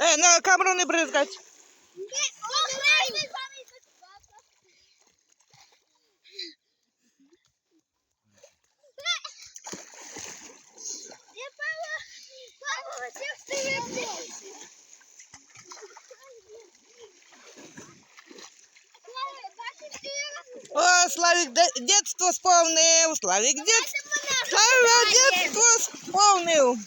Е, на камеру не бризкать. О, Славік де- дитинство сповнив. Славік дитинство. Славік дитинство сповнив.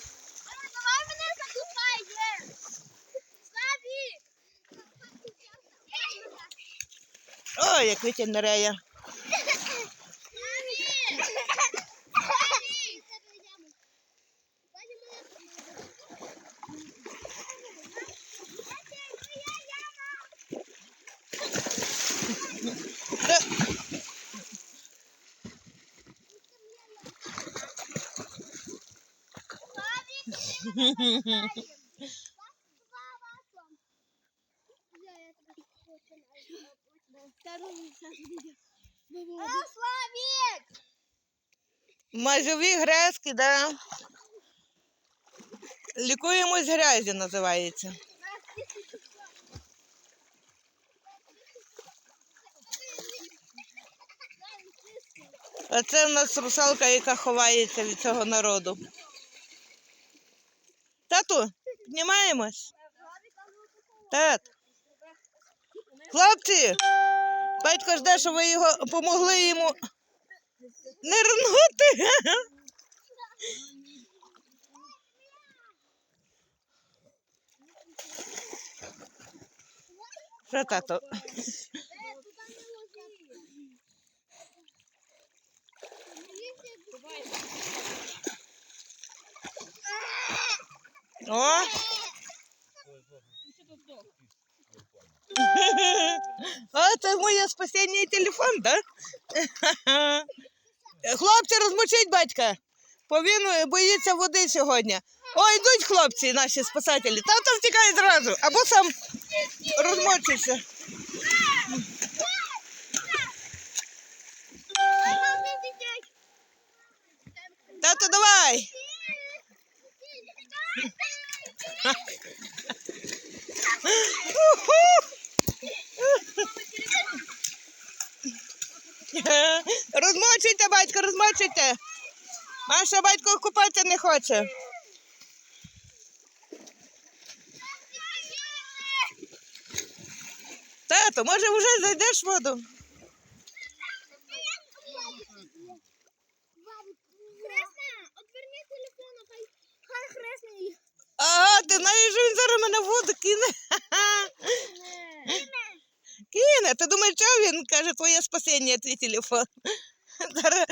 Ой, як Де- Славік! Межові грязки, да. Лікуємось грязі називається. А це в нас русалка, яка ховається від цього народу. Тату, знімаємось. Тат. Хлопці, батько жде, що ви його помогли йому нирнути. Що тато? О! О, це моє спасіння телефон? Да? Хлопці, розмочить батька, бо е, боїться води сьогодні. О, йдуть хлопці, наші спасателі. Тато втікає зразу, або сам розмочиться. Тато, давай. Розмочуйте, батько, розмочуйте. Маша батько купатися не хоче. Тато, може вже зайдеш в воду? Хай, хай. Ага, ти знаєш, він зараз мене в воду. Кине. Ти думаєш, що він каже, твоє спасіння, твій телефон. Зараз.